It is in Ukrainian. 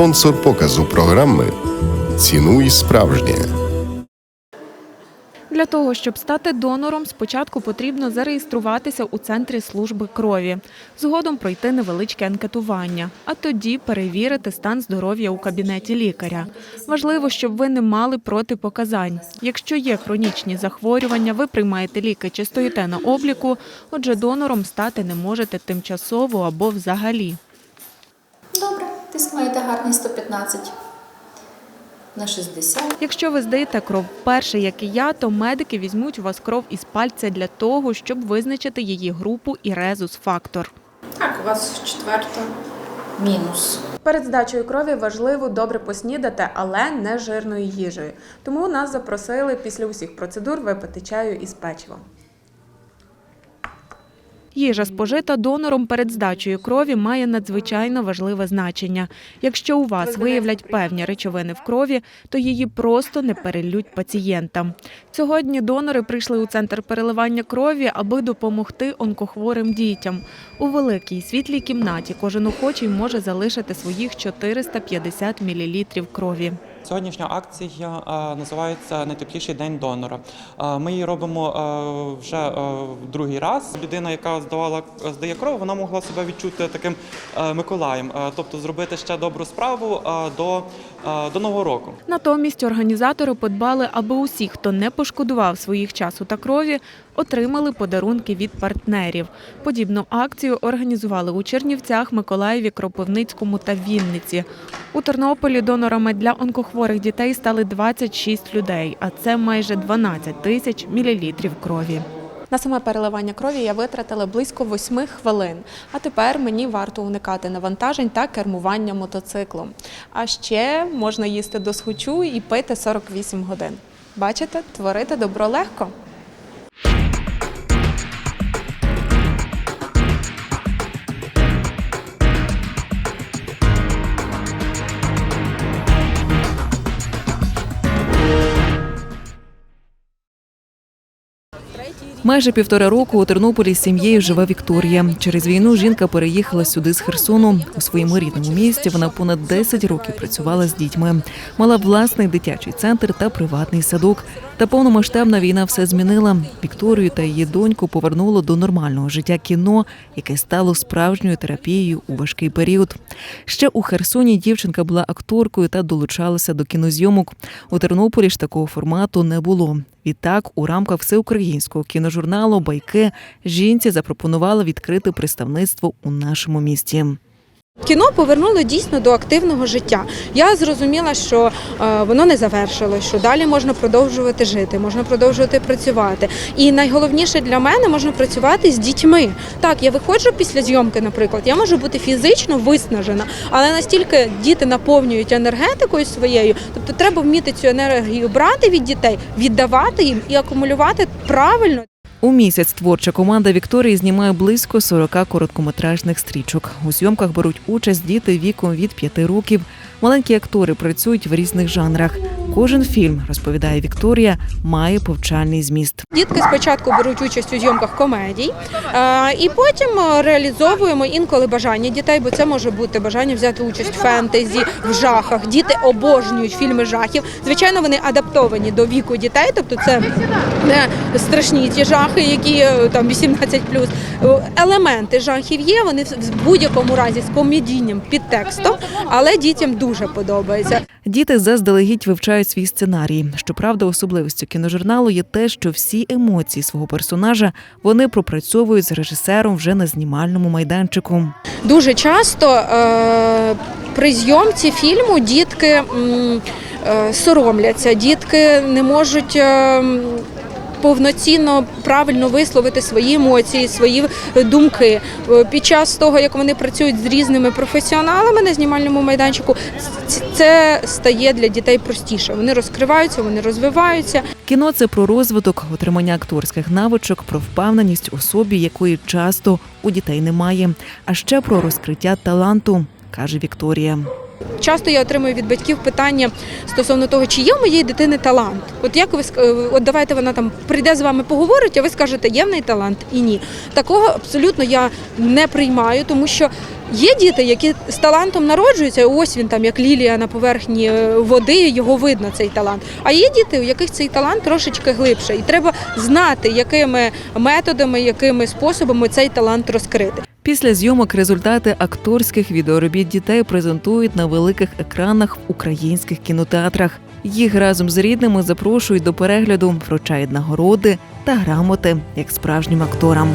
спонсор показу програми Цінуй справжнє. Для того, щоб стати донором, спочатку потрібно зареєструватися у центрі служби крові, згодом пройти невеличке анкетування, а тоді перевірити стан здоров'я у кабінеті лікаря. Важливо, щоб ви не мали протипоказань. Якщо є хронічні захворювання, ви приймаєте ліки чи стоїте на обліку, отже, донором стати не можете тимчасово або взагалі. Тиск маєте гарний 115 на 60. Якщо ви здаєте кров вперше, як і я, то медики візьмуть у вас кров із пальця для того, щоб визначити її групу і резус-фактор. Так, у вас четверта мінус. Перед здачею крові важливо добре поснідати, але не жирною їжею. Тому нас запросили після усіх процедур випити чаю із печивом. Їжа спожита донором перед здачею крові має надзвичайно важливе значення. Якщо у вас виявлять певні речовини в крові, то її просто не перелють пацієнтам. Сьогодні донори прийшли у центр переливання крові, аби допомогти онкохворим дітям. У великій світлій кімнаті кожен охочий може залишити своїх 450 мл крові. Сьогоднішня акція е, називається Найтепліший день донора. Е, Ми її робимо е, вже другий раз. Людина, яка здавала здає кров, вона могла себе відчути таким Миколаєм, тобто зробити ще добру справу до, до нового року. Натомість організатори подбали, аби усі, хто не пошкодував своїх часу та крові, отримали подарунки від партнерів. Подібну акцію організували у Чернівцях, Миколаєві, Кропивницькому та Вінниці. У Тернополі донорами для онкохворих дітей стали 26 людей, а це майже 12 тисяч мілілітрів крові. На саме переливання крові я витратила близько 8 хвилин. А тепер мені варто уникати навантажень та кермування мотоциклом. А ще можна їсти до схочу і пити 48 годин. Бачите, творити добро легко. Майже півтора року у Тернополі з сім'єю живе Вікторія. Через війну жінка переїхала сюди з Херсону. У своєму рідному місті вона понад 10 років працювала з дітьми. Мала власний дитячий центр та приватний садок. Та повномасштабна війна все змінила. Вікторію та її доньку повернуло до нормального життя кіно, яке стало справжньою терапією у важкий період. Ще у Херсоні дівчинка була акторкою та долучалася до кінозйомок. У Тернополі ж такого формату не було. Відтак, у рамках всеукраїнського кіножурналу Байки жінці запропонували відкрити представництво у нашому місті. Кіно повернуло дійсно до активного життя. Я зрозуміла, що е, воно не завершилось, що далі можна продовжувати жити, можна продовжувати працювати. І найголовніше для мене можна працювати з дітьми. Так, я виходжу після зйомки, наприклад, я можу бути фізично виснажена, але настільки діти наповнюють енергетикою своєю, тобто треба вміти цю енергію брати від дітей, віддавати їм і акумулювати правильно. У місяць творча команда Вікторії знімає близько 40 короткометражних стрічок. У зйомках беруть участь діти віком від 5 років. Маленькі актори працюють в різних жанрах. Кожен фільм, розповідає Вікторія, має повчальний зміст. Дітки спочатку беруть участь у зйомках комедій, е, і потім е, реалізовуємо інколи бажання дітей, бо це може бути бажання взяти участь в фентезі, в жахах. Діти обожнюють фільми жахів. Звичайно, вони адаптовані до віку дітей, тобто це не страшні ті жахи, які е, там 18+. Е, Елементи жахів є. Вони в будь-якому разі з комедійним підтекстом, але дітям дуже подобається. Діти заздалегідь вивчають свій сценарій. Щоправда, особливістю кіножурналу є те, що всі емоції свого персонажа вони пропрацьовують з режисером вже на знімальному майданчику. Дуже часто е, при зйомці фільму дітки е, соромляться, дітки не можуть. Е, Повноцінно правильно висловити свої емоції, свої думки Е, під час того, як вони працюють з різними професіоналами на знімальному майданчику, це стає для дітей простіше. Вони розкриваються, вони розвиваються. Кіно це про розвиток, отримання акторських навичок, про впевненість у собі, якої часто у дітей немає, а ще про розкриття таланту. каже Вікторія. Часто я отримую від батьків питання стосовно того, чи є в моєї дитини талант. От як ви е, от давайте вона там прийде з вами поговорить, а ви скажете, є в неї талант і ні. Такого абсолютно я не приймаю, тому що є діти, які з талантом народжуються. Ось він там, як лілія на поверхні е, води, його видно цей талант. А є діти, у яких цей талант трошечки глибше, і треба знати, якими методами, якими способами цей талант розкрити. Після зйомок результати акторських відеоробіт дітей презентують на великих екранах в українських кінотеатрах. Їх разом з рідними запрошують до перегляду, вручають нагороди та грамоти як справжнім акторам.